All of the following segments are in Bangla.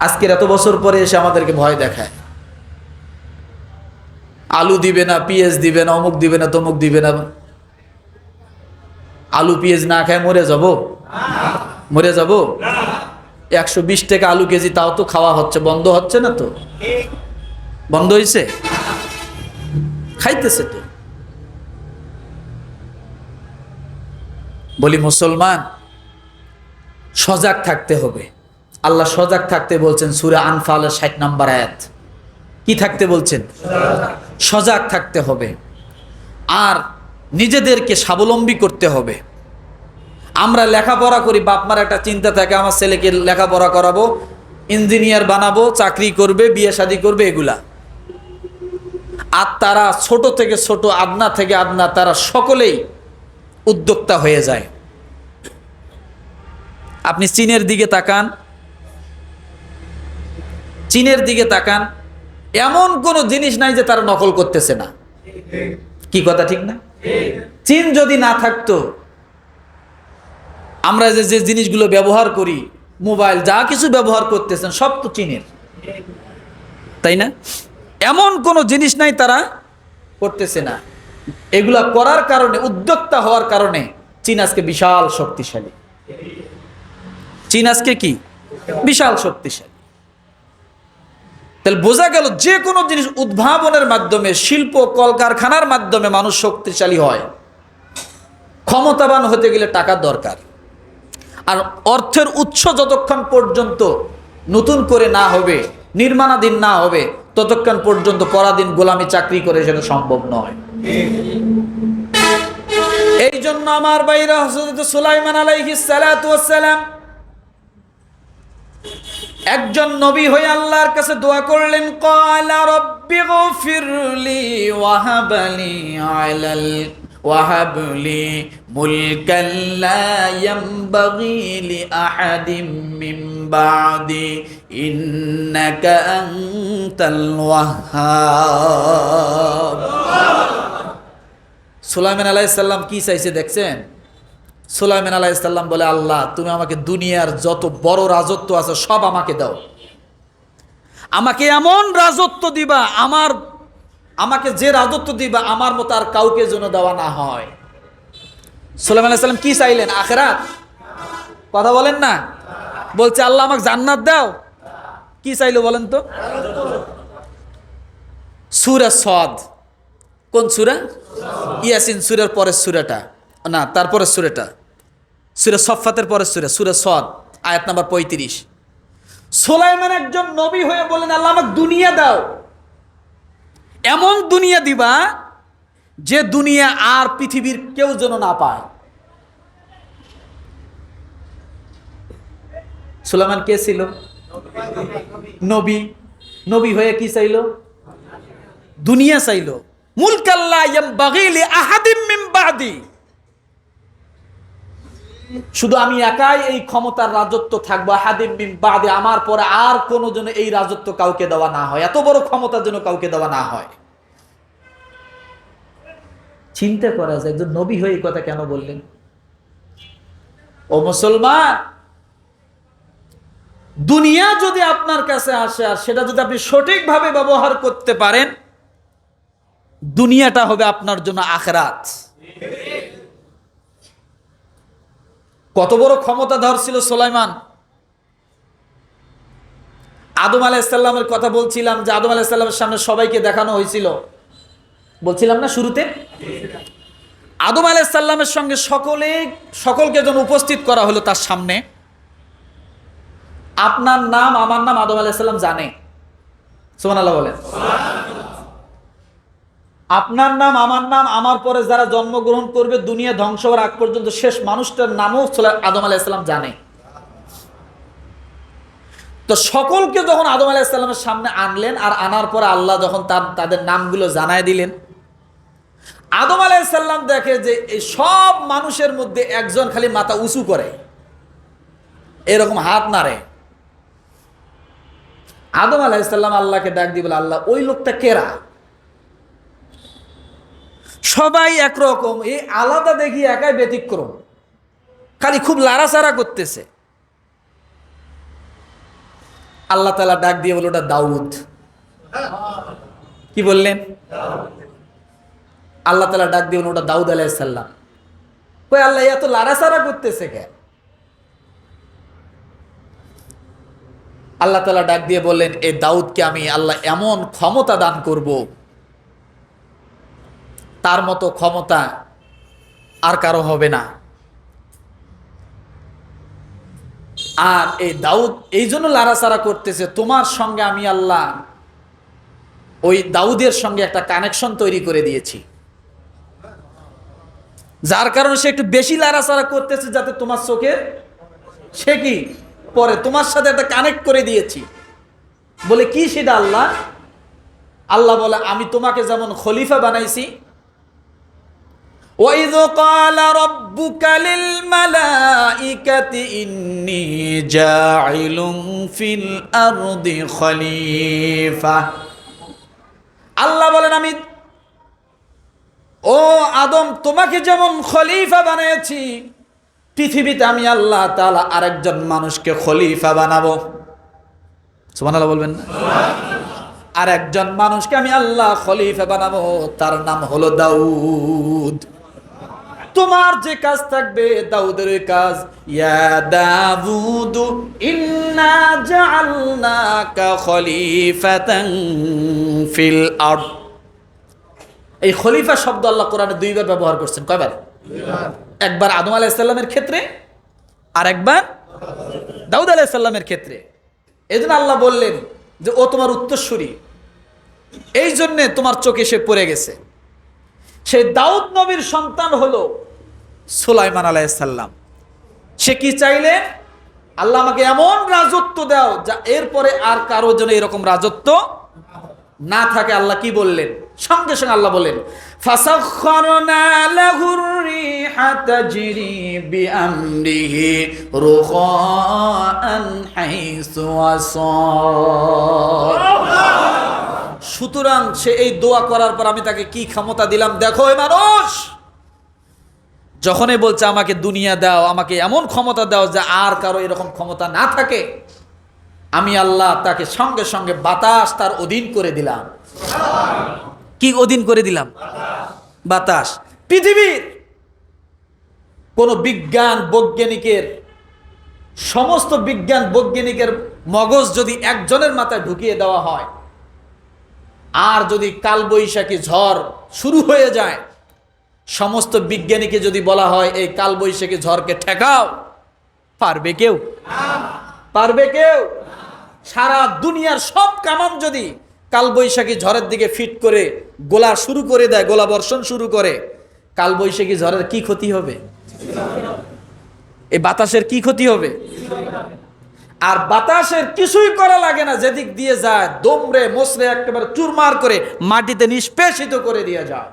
আজকের এত বছর পরে এসে আমাদেরকে ভয় দেখায়। আলু দিবে না পিএস দিবে না, অমুক দিবে না, তমুক দিবে না। আলু পিএস না খায় মরে যাব? মরে যাব? একশো বিশ টাকা আলু কেজি, তাও তো খাওয়া হচ্ছে, বন্ধ হচ্ছে না তো? বন্ধ হয়েছে খাইতেছে তো। বলি, মুসলমান, সজাগ থাকতে হবে। আল্লাহ সজাগ থাকতে বলছেন সুরা আনফালের ষাট নাম্বার আয়াত। কি থাকতে বলছেন? সজাগ থাকতে হবে। আর নিজেদেরকে স্বাবলম্বী করতে হবে। আমরা লেখাপড়া করি বাপমার একটা চিন্তা থাকে, আমার ছেলেকে লেখাপড়া করাবো, ইঞ্জিনিয়ার বানাবো, চাকরি করবে, বিয়ে শাদী করবে, এগুলা। আর তারা ছোট থেকে ছোট, আদনা থেকে আদনা, তারা সকলেই উদ্যোক্তা হয়ে যায়। আপনি চীনের দিকে তাকান চীনের দিকে তাকান, এমন কোনো জিনিস নাই যে তারা নকল করতেছে না। কি কথা ঠিক না? চীন যদি না থাকতো, আমরা যে যে জিনিসগুলো ব্যবহার করি, মোবাইল, যা কিছু ব্যবহার করতেছেন, সব তো চীনের। তাই না? এমন কোনো জিনিস নাই তারা করতেছে না। এগুলা করার কারণে, উদ্যোক্তা হওয়ার কারণে চীন আজকে বিশাল শক্তিশালী। চীন আজকে কি? বিশাল শক্তিশালী। তাহলে বোঝা গেল যে কোনো জিনিস উদ্ভাবনের মাধ্যমে, শিল্প, কলকারখানার মাধ্যমে মানুষ শক্তিশালী হয়। ক্ষমতাবান হতে গেলে টাকার দরকার। আর অর্থের উৎস যতক্ষণ পর্যন্ত নতুন করে না হবে, নির্মাণাধীন না হবে, ততক্ষণ পর্যন্ত পরাধীন গোলামি চাকরি করে সেটা সম্ভব নয়। এই জন্য আমার বাইরা সুলাইমান আলাইহিস সালাম একজন নবী হয়ে আল্লাহর কাছে দোয়া করলেন ক্বালা রাব্বি গফিরলি ওয়াহাবলি আলাল, ওয়াহাবলি মুলকান লা ইয়ানবাগি লি আহাদিম মিন বাদি, ইন্নাকা আনতাল ওয়াহ্হাব সুলাইমান আলাইহিস সালাম কি চাইছে দেখছেন? সুলাইমান আলাইসাল্লাম বলে, আল্লাহ, তুমি আমাকে দুনিয়ার যত বড় রাজত্ব আছে সব আমাকে দাও। আমাকে এমন রাজত্ব দিবা, আমার, আমাকে যে রাজত্ব দিবা, আমার মতো আর কাউকে যেন দেওয়া না হয়। সুলাইমান আলাইসাল্লাম কি চাইলেন? আখেরাত? কথা বলেন না। বলছে, আল্লাহ, আমাকে জান্নাত দাও। কি চাইলো বলেন তো? সুরা সদ। কোন সুরা? ইয়াসিন সুরের পরের সুরাটা। না তারপরে সুরেটা। সুরে সফাতের পরের সুরে সুরে সদ, আয়াত নাম্বার পঁয়ত্রিশ। সোলাইমান একজন নবী হয়ে বলেন আল্লাহ আমাকে দুনিয়া দাও। এমন দুনিয়া দিবা যে দুনিয়া আর পৃথিবীর কেউ যেন না পায়। সুলাইমান কে ছিল? নবী। নবী হয়ে কি চাইলো? দুনিয়া চাইলো। মুলকাল্লা আহাদিম মিন বাদি শুধু আমি একাই এই ক্ষমতার রাজত্ব থাকব হাদিম বিন বাদে, আমার পরে আর কোনো জন্য এই রাজত্ব কাউকে দেওয়া না হয়। এত বড় ক্ষমতার জন্য কাউকে দেওয়া না হয়। চিন্তা করা যায়, একজন নবী হয়ে এই কথা কেন বললেন? ও মুসলমান, দুনিয়া যদি আপনার কাছে আসে, আর সেটা যদি আপনি সঠিকভাবে ব্যবহার করতে পারেন, দুনিয়াটা হবে আপনার জন্য আখরাত। কত বড় ক্ষমতাধর ছিল সোলাইমান? আদম আলাইসাল্লামের কথা বলছিলাম যে আদম আলাইসাল্লামের সামনে সবাইকে দেখানো হয়েছিল। বলছিলাম না শুরুতে? আদম আলাইসাল্লামের সঙ্গে সকলে, সকলকে যেন উপস্থিত করা হলো তার সামনে। আপনার নাম, আমার নাম আদম আলাইসাল্লাম জানে। সোমান আল্লাহ বলেন। আপনার নাম, আমার নাম, আমার পরে যারা জন্মগ্রহণ করবে, দুনিয়া ধ্বংস হওয়ার আগ পর্যন্ত শেষ মানুষটার নামও আদম আলাইসাল্লাম জানে। তো সকলকে যখন আদম আলাইসাল্লামের সামনে আনলেন আর আনার পরে আল্লাহ যখন তার, তাদের নামগুলো জানায় দিলেন, আদম আলাইসাল্লাম দেখে যে এই সব মানুষের মধ্যে একজন খালি মাথা উঁচু করে। এরকম হাত নাড়ে। আদম আলাইসাল্লাম আল্লাহকে ডাক দিয়ে বলে, আল্লাহ, ওই লোকটা কেরা? সবাই একরকম, এই আলাদা দেখি একাই ব্যতিক্রম। খালি খুব লাড়াচাড়া করতেছে। আল্লাহ তালা ডাক দিয়ে বলল ওটা দাউদ। কি বললেন? আল্লাহ তালা ডাক দিয়ে ওটা দাউদ আলাইসাল্লাম কই আল্লাহ, এত লাড়াচাড়া করতেছে কে? আল্লাহ তালা ডাক দিয়ে বললেন এই দাউদকে আমি আল্লাহ এমন ক্ষমতা দান করব তার মতো ক্ষমতা আর কারও হবে না। আর এই দাউদ এই জন্য লাড়াচাড়া করতেছে, তোমার সঙ্গে আমি আল্লাহ ওই দাউদের সঙ্গে একটা কানেকশন তৈরি করে দিয়েছি। যার কারণে সে একটু বেশি লাড়াচাড়া করতেছে যাতে তোমার চোখে সে কি পরে তোমার সাথে একটা কানেক্ট করে দিয়েছি। বলে, কি সেটা আল্লাহ? আল্লাহ বলে, আমি তোমাকে যেমন খলিফা বানাইছি وَإِذْ قَالَ رَبُّكَ لِلْمَلَائِكَةِ إِنِّي جَاعِلٌ فِي الْأَرْضِ خَلِيفَةً আল্লাহ বলেন আমি ও আদম তোমাকে যেমন খলিফা বানিয়েছি পৃথিবীতে আমি আল্লাহ তাআলা আরেকজন মানুষকে খলিফা বানাবো সুবহানাল্লাহ বলবেন না আর একজন মানুষকে আমি আল্লাহ খলিফা বানাবো তার নাম হলো দাউদ তোমার যে কাজ থাকবে, দাউদের কাজ। ইয়া ইন্না ফিল এই খলিফা শব্দ আল্লাহ কোরআনে দুইবার ব্যবহার করছেন। কয়বার? একবার আদম আলাইসাল্লামের ক্ষেত্রে, আর একবার দাউদ আলাইসাল্লামের ক্ষেত্রে। এই আল্লাহ বললেন যে, ও তোমার উত্তরসূরি। এই জন্যে তোমার চোখে সে পড়ে গেছে। সেই দাউদ নবীর সন্তান হলো সুলাইমান আলাইসাল্লাম সে কি চাইলে? আল্লাহ আমাকে এমন রাজত্ব দাও যা এরপরে আর কারও জন্য এরকম রাজত্ব না থাকে। আল্লাহ কি বললেন? সঙ্গে সঙ্গে আল্লাহ বললেন ফাসাখখারনা সুতরাং সে এই দোয়া করার পর আমি তাকে কি ক্ষমতা দিলাম? দেখো এ মানুষ! যখনই বলছে, আমাকে দুনিয়া দাও, আমাকে এমন ক্ষমতা দাও যে আর কারও এরকম ক্ষমতা না থাকে, আমি আল্লাহ তাকে সঙ্গে সঙ্গে বাতাস তার অধীন করে দিলাম। কি অধীন করে দিলাম? বাতাস। পৃথিবীর কোন বিজ্ঞান বৈজ্ঞানিকের, সমস্ত বিজ্ঞান বৈজ্ঞানিকের মগজ যদি একজনের মাথায় ঢুকিয়ে দেওয়া হয় আর যদি কালবৈশাখী ঝড় শুরু হয়ে যায়, সমস্ত বিজ্ঞানীকে যদি বলা হয়, এই কালবৈশাখী ঝড়কে ঠেকাও। পারবে কেউ? পারবে কেউ? সারা দুনিয়ার সব কামান যদি কালবৈশাখী ঝড়ের দিকে ফিট করে গোলা শুরু করে দেয়, গোলা বর্ষণ শুরু করে, কালবৈশাখী ঝড়ের কি ক্ষতি হবে? এই বাতাসের কি ক্ষতি হবে? আর বাতাসের কিছুই করা লাগে না, যেদিক দিয়ে যায়, দমরে, মসরে একেবারে চুরমার করে মাটিতে নিষ্পেষিত করে দিয়ে যায়।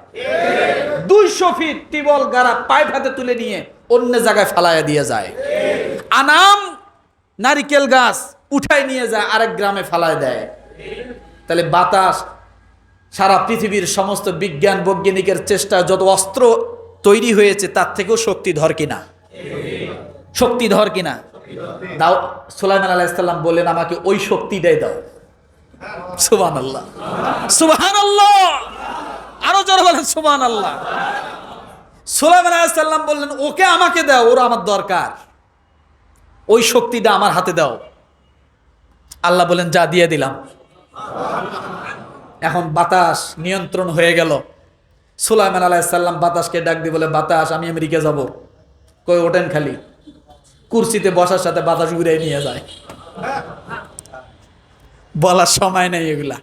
দুইশো ফিট টিবল গাড়া পাইপ হাতে তুলে নিয়ে অন্য জায়গায় ফালাইয়া দিয়ে যায়। আনাম নারিকেল গাছ উঠাই নিয়ে যায়, আরেক গ্রামে ফালায় দেয়। তাহলে বাতাস সারা পৃথিবীর সমস্ত বিজ্ঞান বৈজ্ঞানিকের চেষ্টা যত অস্ত্র তৈরি হয়েছে, তার থেকেও শক্তিধর কিনা? শক্তিধর কিনা? দাও, সুলাইমান আলাইসাল্লাম বললেন, আমাকে ওই শক্তিটাই দাও। সুবান আল্লাহ সুবাহান আল্লাহ আরও জোরে বলেন সুবান আল্লাহ সুলাইমান আলাইসাল্লাম বললেন, ওকে আমাকে দাও, ওরা আমার দরকার। ওই শক্তিটা আমার হাতে দাও। আল্লাহ বলেন, যা দিয়ে দিলাম। এখন বাতাস নিয়ন্ত্রণ হয়ে গেল। সুলাইমান আলাইসাল্লাম বাতাসকে ডাক দিয়ে বলে, বাতাস, আমি আমেরিকা যাব। কই, ওঠেন খালি। কুর্সিতে বসার সাথে বাতাস উড়ে নিয়ে যায়। বলার সময় নেই এগুলা।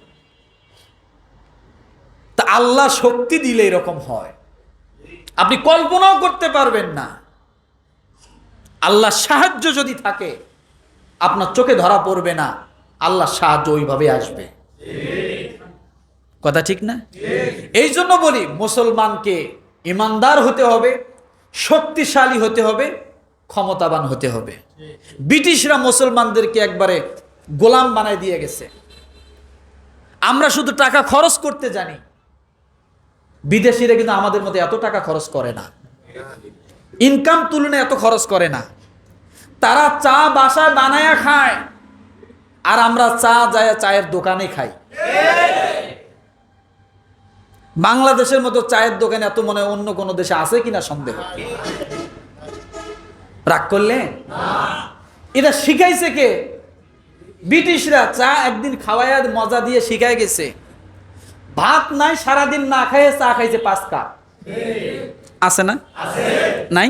তা আল্লাহ শক্তি দিলে এরকম হয়। আপনি কল্পনাও করতে পারবেন না। আল্লাহ সাহায্য যদি থাকে, আপনার চোখে ধরা পড়বে না, আল্লাহ সাহায্য ওইভাবে আসবে। কথা ঠিক না? এই জন্য বলি, মুসলমানকে ইমানদার হতে হবে, শক্তিশালী হতে হবে ক্ষমতাবান হতে হবে। ব্রিটিশরা মুসলমানদেরকে একবারে গোলাম বানায় দিয়ে গেছে। আমরা শুধু টাকা খরচ করতে জানি। বিদেশিরা কিন্তু আমাদের মধ্যে এত টাকা খরচ করে না। ইনকাম তুলনায় এত খরচ করে না। তারা চা বাসায় বানায়া খায়। আর আমরা চা যায় চায়ের দোকানে খাই। বাংলাদেশের মতো চায়ের দোকানে এত মনে অন্য কোনো দেশে আছে কিনা সন্দেহ। রাগ করলে? এটা শিখাইছে কে? ব্রিটিশরা চা একদিন খাওয়ায় মজা দিয়ে শিখাই গেছে। ভাত নাই, সারাদিন না খাইয়ে চা খাইছে পাঁচ কাপ। আছে না? নাই?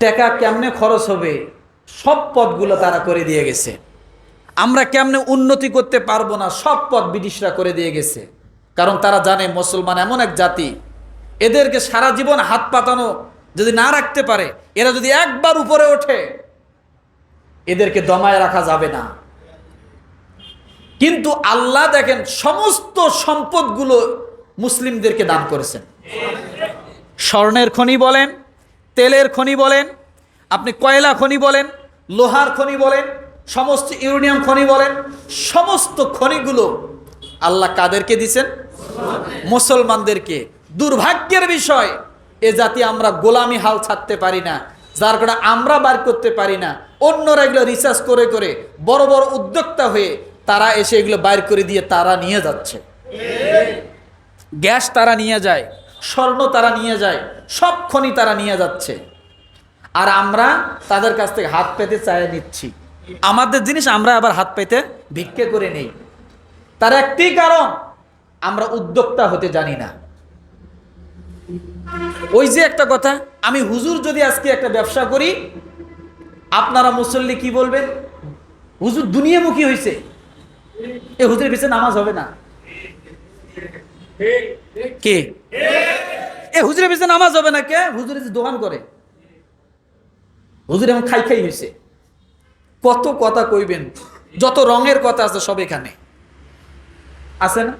টাকা কেমনে খরচ হবে? সব পথগুলো তারা করে দিয়ে গেছে। আমরা কেমনে উন্নতি করতে পারব না, সব পথ ব্রিটিশরা করে দিয়ে গেছে। কারণ তারা জানে মুসলমান এমন এক জাতি এদেরকে সারা জীবন হাত পাতানো যদি না রাখতে পারে, এরা যদি একবার উপরে ওঠে, এদেরকে দমায় রাখা যাবে না। কিন্তু আল্লাহ দেখেন সমস্ত সম্পদগুলো মুসলিমদেরকে দান করেছেন। স্বর্ণের খনি বলেন, তেলের খনি বলেন, আপনি কয়লা খনি বলেন, লোহার খনি বলেন, সমস্ত ইউরেনিয়াম খনি বলেন, সমস্ত খনিগুলো আল্লাহ কাদেরকে দিছেন? মুসলমানদেরকে। দুর্ভাগ্যের বিষয়, এ জাতি আমরা গোলামি হাল ছাড়তে পারি না, যার কারণে আমরা বার করতে পারি না। অন্যরা এগুলো রিসার্চ করে করে বড় বড় উদ্যোক্তা হয়ে তারা এসে এগুলো বাইর করে দিয়ে তারা নিয়ে যাচ্ছে। গ্যাস তারা নিয়ে যায়, স্বর্ণ তারা নিয়ে যায়, সব খনি তারা নিয়ে যাচ্ছে। আর আমরা তাদের কাছ থেকে হাত পেতে চায় নিচ্ছি। আমাদের জিনিস আমরা আবার হাত পেতে ভিক্ষে করে নেই। তার একটি কারণ, আমরা উদ্যোক্তা হতে জানি না। ওই যে একটা কথা, আমি হুজুর যদি আজকে একটা ব্যবসা করি, আপনারা মুসল্লি কি বলবেন? হুজুর দুনিয়ামুখী হয়েছে এ হুজুরের পিছনে নামাজ হবে না। কে? এ হুজুরের পিছনে নামাজ হবে না কে? হুজুরের যে দোকান করে। হুজুর এখন খাই খাই হয়েছে কত কথা কইবেন? যত রঙের কথা আছে সব এখানে। আছে না?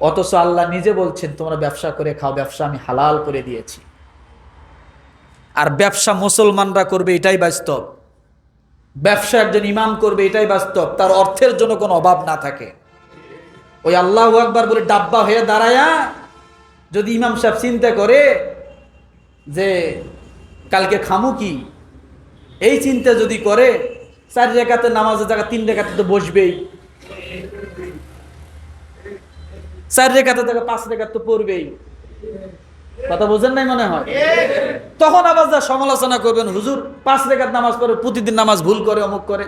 অথচ আল্লাহ নিজে বলছেন, তোমরা ব্যবসা করে খাও, ব্যবসা আমি হালাল করে দিয়েছি। আর ব্যবসা মুসলমানরা করবে, এটাই বাস্তব। ব্যবসা একজন ইমাম করবে, এটাই বাস্তব। তার অর্থের জন্য কোনো অভাব না থাকে। ওই আল্লাহ আকবার বলে ডাব্বা হয়ে দাঁড়ায়া, যদি ইমাম সাহেব চিন্তা করে যে, কালকে খামু কি? এই চিন্তা যদি করে, চার রেখাতে নামাজের জায়গা, তিন রেখাতে তো বসবেই। চার রেখাতে জায়গা পাঁচ রেখাতে তো পড়বেই। কথা বোঝেন নাই মনে হয়? তখন আবার যা সমালোচনা করবেন, হুজুর পাঁচ রেখাত নামাজ পড়ে, প্রতিদিন নামাজ ভুল করে, অমুক করে।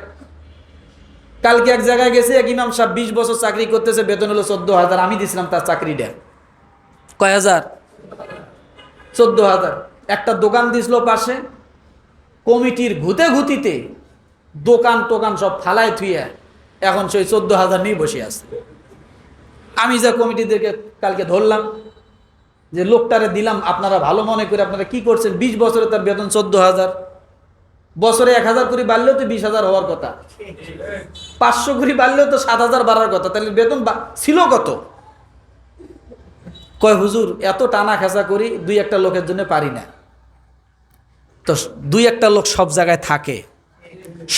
কালকে এক জায়গায় গেছে, এক ইমাম সাহেব বিশ বছর চাকরি করতেছে, বেতন হলো চোদ্দ হাজার, আমি দিছিলাম তার চাকরিটা। কয় হাজার? চোদ্দ হাজার। একটা দোকান দিছিল পাশে, কমিটির ঘুতে ঘুতিতে দোকান টোকান সব ফালায় থুইয়া এখন সেই চোদ্দ হাজার নিয়ে বসে আছে। আমি যা কমিটিদেরকে কালকে ধরলাম, যে লোকটারে দিলাম, আপনারা ভালো মনে করে আপনারা কি করছেন? বিশ বছরে তার বেতন চোদ্দ হাজার। বছরে এক হাজার করে বাড়লেও তো বিশ হাজার হওয়ার কথা। পাঁচশো করে বাড়লেও তো সাত হাজার বাড়ার কথা। তাহলে বেতন ছিল কত? কয়, হুজুর, এত টানা খেসা করি দুই একটা লোকের জন্য পারি না। তো দুই একটা লোক সব জায়গায় থাকে।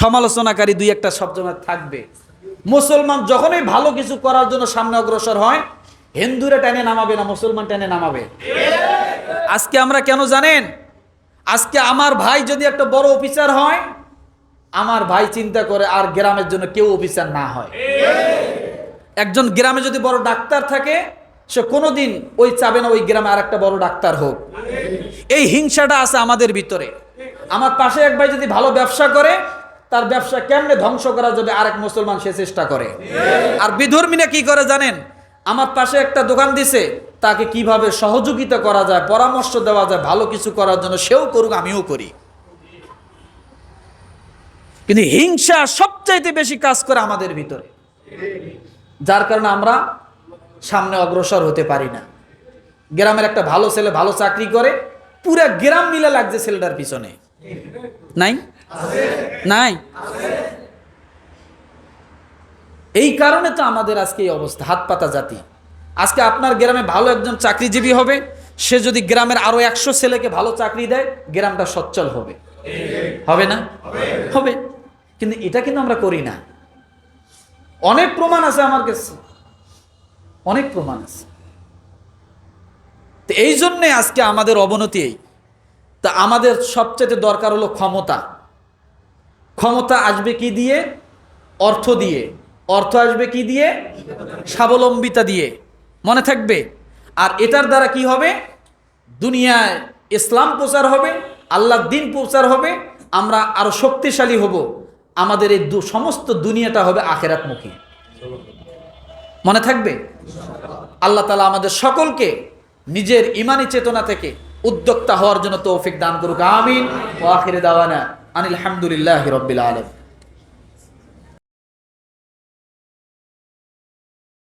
সমালোচনাকারী দুই একটা সব জায়গায় থাকবে। মুসলমান যখনই ভালো কিছু করার জন্য সামনে অগ্রসর হয়, হিন্দুরা টেনে নামাবে না, মুসলমান টেনে নামাবে। আজকে আমরা কেন জানেন? আজকে আমার ভাই যদি একটা বড় অফিসার হয়, আমার ভাই চিন্তা করে আর গ্রামের জন্য কেউ অফিসার না হয়। একজন গ্রামে যদি বড় ডাক্তার থাকে, সে কোনোদিন ওই চাবে না ওই গ্রামে আর একটা বড় ডাক্তার হোক। এই হিংসাটা আছে আমাদের ভিতরে। আমার পাশে এক ভাই যদি ভালো ব্যবসা করে তার ব্যবসা কেমনে ধ্বংস করা যাবে আরেক মুসলমান সে চেষ্টা করে? আর বিধর্মীরা কি করে জানেন? আমার পাশে একটা দোকান দিছে, তাকে কীভাবে সহযোগিতা করা যায়, পরামর্শ দেওয়া যায়, ভালো কিছু করার জন্য সেও করুক, আমিও করি। কিন্তু হিংসা সবচাইতে বেশি কাজ করে আমাদের ভিতরে। যার কারণে আমরা সামনে অগ্রসর হতে পারি না। গ্রামের একটা ভালো ছেলে ভালো চাকরি করে, পুরা গ্রাম মিলে লাগছে ছেলেটার পিছনে। নাই? নাই? এই কারণে তো আমাদের আজকে এই অবস্থা, হাত পাতা জাতি। আজকে আপনার গ্রামে ভালো একজন চাকরিজীবী হবে, সে যদি গ্রামের আরও একশো ছেলেকে ভালো চাকরি দেয়, গ্রামটা সচ্ছল হবে। হবে না? হবে। কিন্তু এটা কিন্তু আমরা করি না। অনেক প্রমাণ আছে আমার কাছে। অনেক প্রমাণ আছে। তো এই জন্যে আজকে আমাদের অবনতি এই। তা আমাদের সবচেয়ে দরকার হলো ক্ষমতা। ক্ষমতা আসবে কি দিয়ে? অর্থ দিয়ে। অর্থ আসবে কি দিয়ে? স্বাবলম্বিতা দিয়ে। মনে থাকবে? আর এটার দ্বারা কি হবে? দুনিয়ায় ইসলাম প্রচার হবে আল্লাহর দিন প্রচার হবে, আমরা আরও শক্তিশালী হব। আমাদের এই সমস্ত দুনিয়াটা হবে আখেরাতমুখী। মনে থাকবে? আল্লাহ তালা আমাদের সকলকে নিজের ইমানি চেতনা থেকে উদ্যোক্তা হওয়ার জন্য তৌফিক দান করুক। আমিন। ও আখিরে দাওয়ানা। আনিল হামদুলিল্লাহ রব্বিল আলম